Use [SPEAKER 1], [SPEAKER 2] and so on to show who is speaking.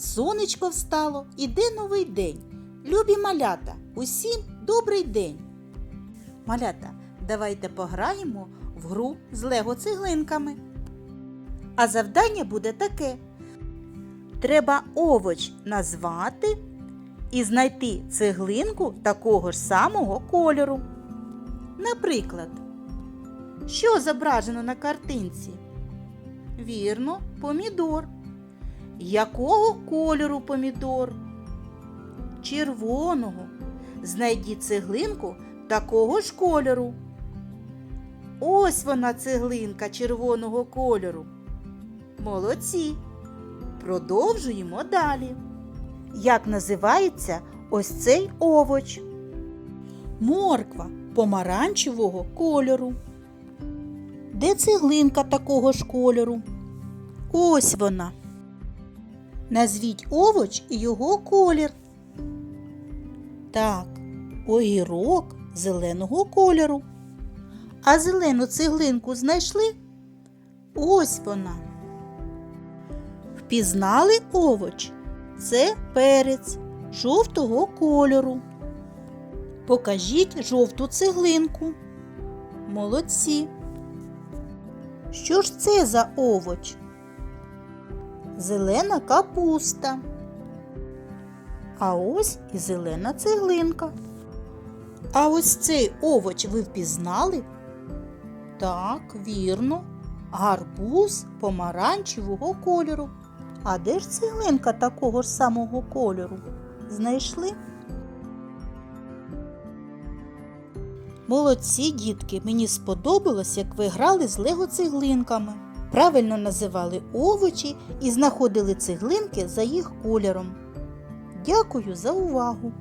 [SPEAKER 1] сонечко встало, іде новий день. Любі малята, усім добрий день. Малята, давайте пограємо в гру з лего цеглинками. А завдання буде таке: треба овоч назвати і знайти цеглинку такого ж самого кольору. Наприклад, що зображено на картинці? Вірно, помідор. Якого кольору помідор? Червоного. Знайдіть цеглинку такого ж кольору. Ось вона цеглинка червоного кольору. Молодці. Продовжуємо далі. Як називається ось цей овоч? Морква помаранчевого кольору. Де цеглинка такого ж кольору? Ось вона. Назвіть овоч і його колір. Так, огірок зеленого кольору. А зелену цеглинку знайшли? Ось вона. Впізнали овоч? Це перець жовтого кольору. Покажіть жовту цеглинку. Молодці. Що ж це за овоч? Зелена капуста. А ось і зелена цеглинка. А ось цей овоч ви впізнали? Так, вірно. Гарбуз помаранчевого кольору. А де ж цеглинка такого ж самого кольору? Знайшли? Молодці, дітки, мені сподобалось, як ви грали з лего цеглинками. Правильно називали овочі і знаходили цеглинки за їх кольором. Дякую за увагу!